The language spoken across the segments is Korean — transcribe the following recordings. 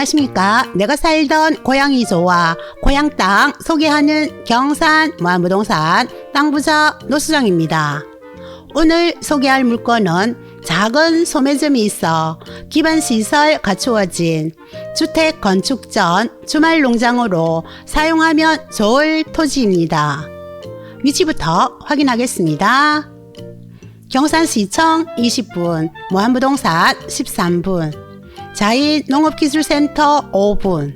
안녕하십니까. 내가 살던 고향이 좋아 고향 땅 소개하는 경산 무한부동산 땅부자 노수정입니다. 오늘 소개할 물건은 작은 소매점이 있어 기반 시설 갖추어진 주택 건축 전 주말 농장으로 사용하면 좋을 토지입니다. 위치부터 확인하겠습니다. 경산시청 20분, 무한부동산 13분, 자인 농업기술센터 5분,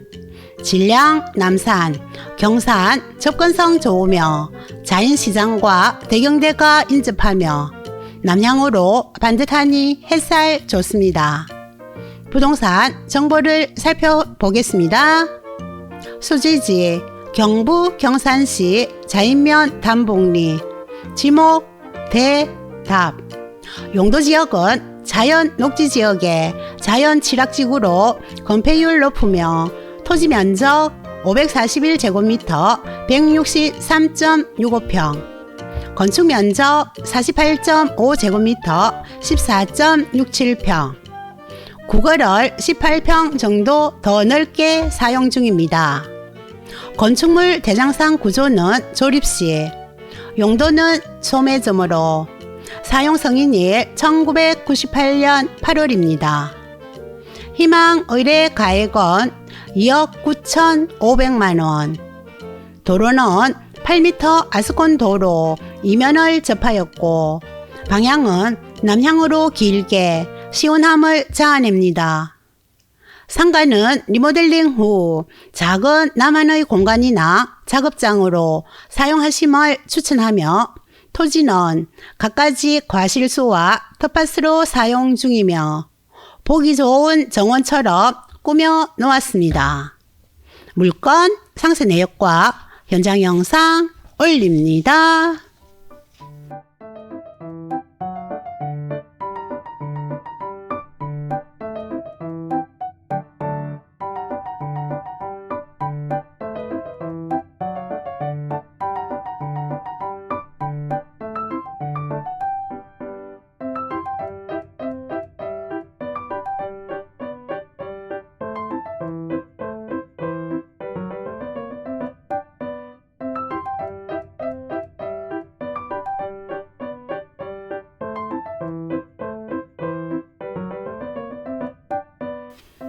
질량 남산, 경산 접근성 좋으며 자인시장과 대경대가 인접하며 남향으로 반듯하니 햇살 좋습니다. 부동산 정보를 살펴보겠습니다. 소재지 경부 경산시 자인면 담봉리 지목 대답 용도 지역은 자연 녹지 지역에 자연 칠학지구로 건폐율 높으며 토지 면적 541제곱미터 163.65평 건축 면적 48.5제곱미터 14.67평 구걸을 18평 정도 더 넓게 사용 중입니다. 건축물 대장상 구조는 조립시 용도는 소매점으로 사용 성인일 1998년 8월입니다. 희망 의뢰 가액은 2억 9,500만 원. 도로는 8m 아스콘 도로 이면을 접하였고 방향은 남향으로 길게 시원함을 자아냅니다. 상가는 리모델링 후 작은 나만의 공간이나 작업장으로 사용하심을 추천하며 토지는 갖가지 과실수와 텃밭으로 사용 중이며 보기 좋은 정원처럼 꾸며 놓았습니다. 물건 상세 내역과 현장 영상 올립니다.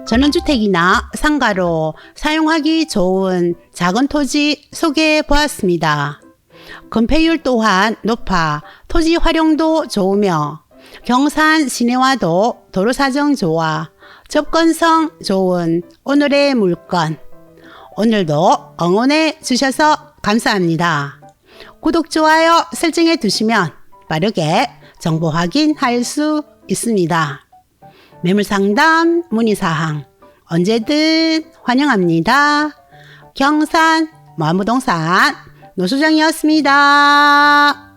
전원주택이나 상가로 사용하기 좋은 작은 토지 소개해 보았습니다. 건폐율 또한 높아 토지 활용도 좋으며 경산 시내와도 도로 사정 좋아 접근성 좋은 오늘의 물건. 오늘도 응원해 주셔서 감사합니다. 구독, 좋아요 설정해 두시면 빠르게 정보 확인할 수 있습니다. 매물 상담, 문의 사항 언제든 환영합니다. 경산 무한부동산 노수정이었습니다.